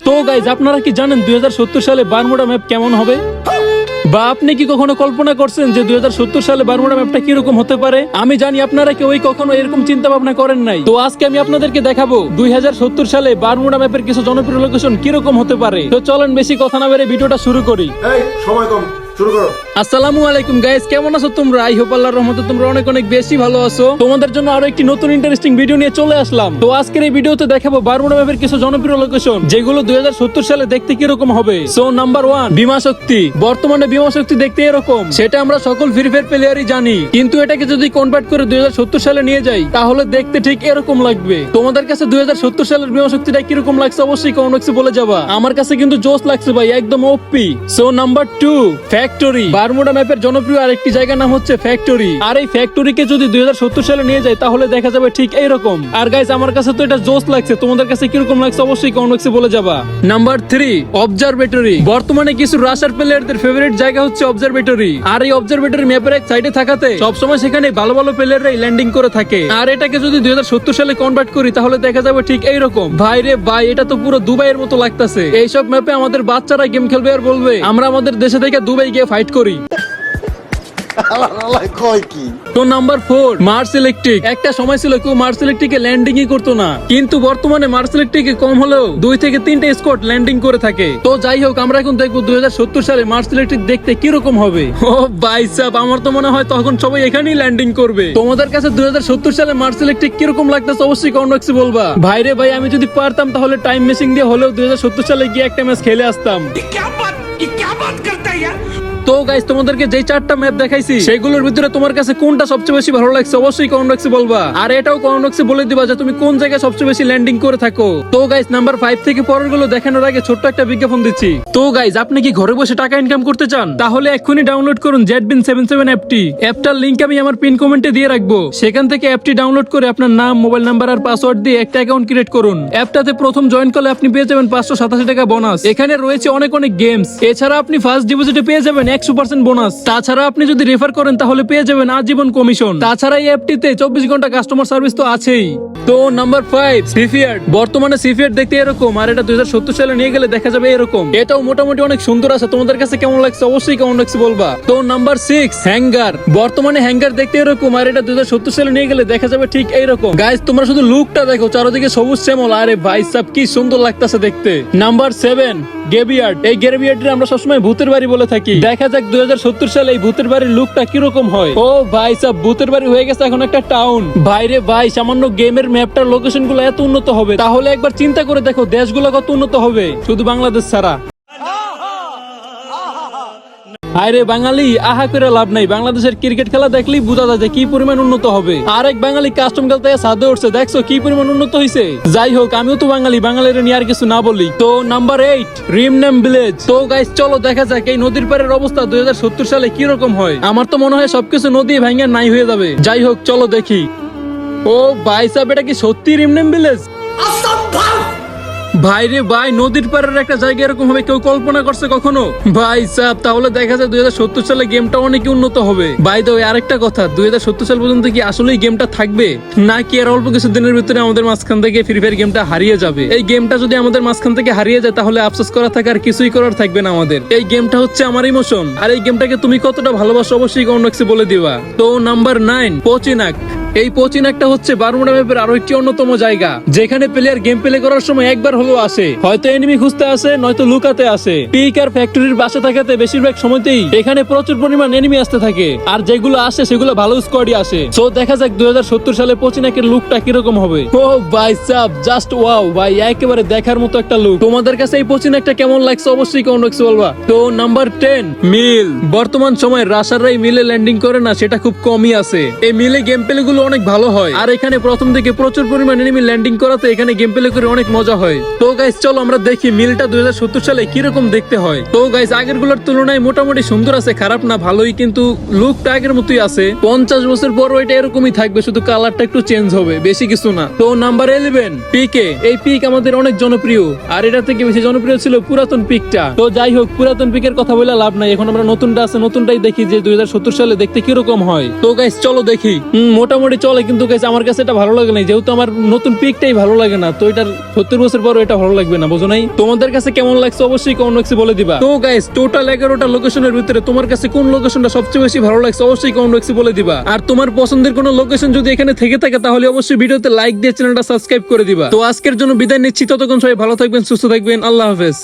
তো গাইজ আপনারা কি জানেন দুই সালে বারমুডা ম্যাপ কেমন হবে? বা আপনি কি কখনো কল্পনা করছেন যে দুই সালে বারমুডা ম্যাপটা কীরকম হতে পারে? আমি জানি আপনারা কেউই কখনো এরকম চিন্তা ভাবনা করেন নাই। তো আজকে আমি আপনাদেরকে দেখাবো দুই হাজার সত্তর সালে বারমুডা ম্যাপের কিছু জনপ্রিয় লোকেশন কীরকম হতে পারে। তো চলেন বেশি কথা না বেড়ে ভিডিওটা শুরু করি। সময় কম, শুরু করো। আসসালামু আলাইকুম গাইস কেমন আছো তোমরা? আই হোপ আল্লাহর রহমতে তোমরা অনেক অনেক বেশি ভালো আছো। তোমাদের জন্য আরও একটি নতুন ইন্টারেস্টিং ভিডিও নিয়ে চলে আসলাম। তো আজকের এই ভিডিওতে দেখাবো বারমুডা ম্যাপের কিছু জনপ্রিয় লোকেশন যেগুলো দুই সালে দেখতে কীরকম হবে। সো নাম্বার ওয়ান বিমা শক্তি। বর্তমানে বিমা শক্তি দেখতে এরকম, সেটা আমরা সকল ফ্রি ফায়ার প্লেয়ারই জানি। কিন্তু এটাকে যদি কনভার্ট করে দুই হাজার সত্তর সালে নিয়ে যাই, তাহলে দেখতে ঠিক এরকম লাগবে। তোমাদের কাছে দুই হাজার সত্তর সালের বিমা শক্তিটা কীরকম লাগছে অবশ্যই কমেন্ট বলে যাবা। আমার কাছে কিন্তু জোস লাগছে ভাই, একদম OP so number two factory Bermuda ম্যাপের জনপ্রিয় আরেকটি জায়গার নাম হচ্ছে ফ্যাক্টরি। আর এই ফ্যাক্টরিকে যদি দুই হাজার সত্তর সালে নিয়ে যায়, তাহলে দেখা যাবে ঠিক এইরকম। আর গাইস আমার কাছে তো এটা জোস লাগছে। তোমাদের কাছে কীরকম লাগছে অবশ্যই কমেন্ট বলে যাবা। নাম্বার থ্রি অবজারভেটরি বর্তমানে কিছু রাশার প্লেয়ারদের ফেভারিট জায়গা হচ্ছে অবজারভেটরি আর এই অবজারভেটরি ম্যাপের এক সাইডে থাকাতে সবসময় সেখানে ভালো ভালো প্লেয়াররাই ল্যান্ডিং করে থাকে। আর এটাকে যদি দুই হাজার সত্তর সালে কনভার্ট করি, তাহলে দেখা যাবে ঠিক এইরকম। ভাই রে ভাই, এটা তো পুরো দুবাইয়ের মতো লাগতাছে। এইসব ম্যাপে আমাদের বাচ্চারা গেম খেলবে আর বলবে, আমরা আমাদের দেশে থেকে দুবাই গিয়ে ফাইট করি। কয় কি? তো নাম্বার ফোর মার্স ইলেকট্রিক একটা সময় ছিল কেউ মার্স ইলেকট্রিকে ল্যান্ডিং ই করতো না। কিন্তু বর্তমানে মার্স ইলেকট্রিকে কম হলেও দুই থেকে তিনটে ল্যান্ডিং করে থাকে। তো যাই হোক আমরা এখন দেখব দুই হাজার সত্তর সালে মার্স ইলেকট্রিক দেখতে কীরকম হবে। ও ভাই সাব আমার তো মনে হয় তখন সবাই এখানেই ল্যান্ডিং করবে। তোমাদের কাছে দুই হাজার সত্তর সালে মার্স ইলেকট্রিক কীরকম লাগতেছে অবশ্যই কমেন্টসে বলবা। ভাই রে ভাই আমি যদি পারতাম তাহলে টাইম মেশিং দিয়ে হলেও দুই হাজার সত্তর সালে গিয়ে একটা ম্যাচ খেলে আসতাম। তো গাইস তোমাদেরকে যে চারটা ম্যাপ দেখাইছি সেগুলোর ভিতরে তোমার কাছে কোনটা সবচেয়ে বেশি ভালো লাগছে অবশ্যই কমেন্ট বক্সে বলবা। আর এটাও কমেন্ট বক্সে বলে দিবা যে তুমি কোন জায়গায় সবচেয়ে বেশি ল্যান্ডিং করে থাকো। তো গাইস নাম্বার ফাইভ থেকে পরেরগুলো দেখানোর আগে ছোট্ট একটা বিজ্ঞাপন দিচ্ছি। তো গাইস আপনি কি ঘরে বসে টাকা ইনকাম করতে চান? তাহলে এক্ষুনি ডাউনলোড করুন জেডবিন সেভেন সেভেন অ্যাপটি অ্যাপটার লিংক আমি আমার পিন কমেন্টে দিয়ে রাখব। সেখান থেকে অ্যাপটি ডাউনলোড করে আপনার নাম মোবাইল নাম্বার আর পাসওয়ার্ড দিয়ে একটা অ্যাকাউন্ট ক্রিয়েট করুন। অ্যাপটাতে প্রথম জয়েন করলে আপনি পেয়ে যাবেন পাঁচশো সাতাশি টাকা বোনাস এখানে রয়েছে অনেক অনেক গেমস এছাড়া আপনি ফার্স্ট ডিপোজিটে পেয়ে যাবেন একশো বোনাস। তাছাড়া আপনি যদি রেফার করেন তাহলে পেয়ে যাবেন আজীবন কমিশন তাছাড়া এই অ্যাপটিতে চব্বিশ ঘণ্টা কাস্টমার সার্ভিস তো আছেই। তো নাম্বার ফাইভ সিফিয়ার্ড বর্তমানে সিফিয়ার্ড দেখতে এরকম, আর এটা দুই সালে নিয়ে গেলে দেখা যাবে এরকম। এটাও মোটামুটি অনেক সুন্দর আছে, তোমাদের কাছে কেমন লাগছে অবশ্যই কেমন লাগছে বলবা। তো নাম্বার সিক্স হ্যাঙ্গার বর্তমানে হ্যাঙ্গার দেখতে এরকম, আর এটা দুই হাজার সত্তর সালে নিয়ে গেলে দেখা যাবে ঠিক এইরকম। গাইজ তোমরা শুধু লুকটা দেখো, চারদিকে সবুজ শ্যামল, আরে ভাই সাব, কি সুন্দর লাগতেছে দেখতে। নাম্বার সেভেন গেবিয়ার্ড এই গেবিয়ার্ডে আমরা সবসময় ভূতের বাড়ি বলে থাকি। দেখা যাক দুই হাজার সত্তর সালে এই ভূতের বাড়ির লুকটা কীরকম হয়। ও ভাই সাব, ভূতের বাড়ি হয়ে গেছে এখন একটা টাউন বাইরে ভাই, সামান্য গেমের ম্যাপটার লোকেশনগুলো এত উন্নত হবে। তাহলে একবার চিন্তা করে দেখো দেশগুলো কত উন্নত হবে। শুধু বাংলাদেশ ছাড়া। আরে বাঙালি, আহা করে লাভ নাই। বাংলাদেশের ক্রিকেট খেলা দেখলেই বোঝা যায় যে কি পরিমাণ উন্নত হবে। আর এক বাঙালি কাস্টম খেলতে সাদে উঠছে, দেখছ কি পরিমাণ উন্নত হয়েছে যাই হোক, আমিও তো বাঙালি, বাঙালির নিয়ে আর কিছু না বলি। তো number eight rim name village তো গাইস চলো দেখা যাক এই নদীর পাড়ের অবস্থা দুই হাজার সত্তর সালে কি রকম হয়। আমার তো মনে হয় সবকিছু নদী ভাঙা নাই হয়ে যাবে। যাই হোক, চলো দেখি। ও ভাই সাহেব, এটা কি সত্যি রিমনেম ভিলেজ ভাই রে ভাই, নদীর পাড়ের একটা জায়গা এরকম হবে, কেউ কল্পনা করছে কখনো? ভাই সাহেব, তাহলে দেখা যায় দুই সালে গেমটা অনেক উন্নত হবে। ভাই তো আরেকটা কথা, দুই হাজার সত্তর সাল পর্যন্ত কি আসলেই গেমটা থাকবে? না কি আর অল্প কিছু দিনের ভিতরে আমাদের মাঝখান থেকে ফ্রি ফায়ার গেমটা হারিয়ে যাবে? এই গেমটা যদি আমাদের মাঝখান থেকে হারিয়ে যায়, তাহলে আফসোস করা থাকে আর কিছুই করার থাকবে না আমাদের। এই গেমটা হচ্ছে আমার ইমোশন আর এই গেমটাকে তুমি কতটা ভালোবাসো, অবশ্যই কমেন্ট বলে দিবা। তো নাম্বার নাইন পচিনাক এই পচিন একটা হচ্ছে বারমুডা ম্যাপের আরও একটি অন্যতম জায়গা, যেখানে প্লেয়ার গেম প্লে করার সময় একবার হলেও আসে। হয়তো এনিমি খুঁজতে আসে, নয়তো লুকাতে আসে। পিক আর ফ্যাক্টরির বাসা থাকাতে বেশিরভাগ সময়তেই এখানে প্রচুর পরিমাণ এনিমি আসতে থাকে। আর যেগুলো আসে, সেগুলো ভালো স্কোয়াডই আসে। সো দেখা যাক দুই সালে পচিনাকের লুকটা কীরকম হবে। ও ভাই সাব জাস্ট ওয়াও ভাই, একেবারে দেখার মতো একটা লুক তোমাদের কাছে এই পচিনাকটা কেমন লাগছে অবশ্যই কেমন কমেন্ট বলবা। তো নাম্বার টেন মিল বর্তমান সময় রাশাররাই মিলে ল্যান্ডিং করে না, সেটা খুব কমই আছে। এই মিলে গেম প্লে গুলো অনেক ভালো হয়। আর এখানে প্রথম থেকে প্রচুর পরিমাণ এনিমি ল্যান্ডিং করাতে এখানে গেম প্লে করে অনেক মজা হয়। তো গাইস চলো আমরা দেখি মিলটা দুই সালে কীরকম দেখতে হয়। তো গাইস আগেরগুলোর তুলনায় মোটামুটি সুন্দর আছে, খারাপ না, ভালোই, কিন্তু লুকটা আগের মতোই আছে। পঞ্চাশ বছর পর ওইটা এরকমই থাকবে, শুধু কালারটা একটু চেঞ্জ হবে, বেশি কিছু না। তো নাম্বার ইলেভেন পিকে এই পিক আমাদের অনেক জনপ্রিয়, আর এটা থেকে বেশি জনপ্রিয় ছিল পুরাতন পিকটা তো যাই হোক, পুরাতন পিকের কথা বলে লাভ নাই, এখন আমরা নতুনটা আছে, নতুনটাই দেখি যে দুই হাজার সত্তর সালে দেখতে কীরকম হয়। তো গাইস চলো দেখি। মোটামুটি মোটামুটি চলে, কিন্তু guys, আমার কাছে এটা ভালো লাগে না যেহেতু আমার নতুন পিকটাই ভালো লাগে না, তো এটার সত্তর বছর পর এটা ভালো লাগবে না, বুঝো নাই? তোমাদের কাছে কেমন লাগছে অবশ্যই কমেন্ট বক্সে বলে দিবা। তো গাইস টোটাল এগারোটা লোকেশনের ভিতরে তোমার কাছে কোন লোকেশনটা সবচেয়ে বেশি ভালো লাগছে অবশ্যই কমেন্ট বক্সে বলে দিবা। আর তোমার পছন্দের কোনো লোকেশন যদি এখানে থেকে থাকে, তাহলে অবশ্যই ভিডিওতে লাইক দিয়ে চ্যানেলটা সাবস্ক্রাইব করে দিবা। তো আজকের জন্য বিদায় নিচ্ছি, ততক্ষণ সবাই ভালো থাকবেন, সুস্থ থাকবেন, আল্লাহ হাফেজ।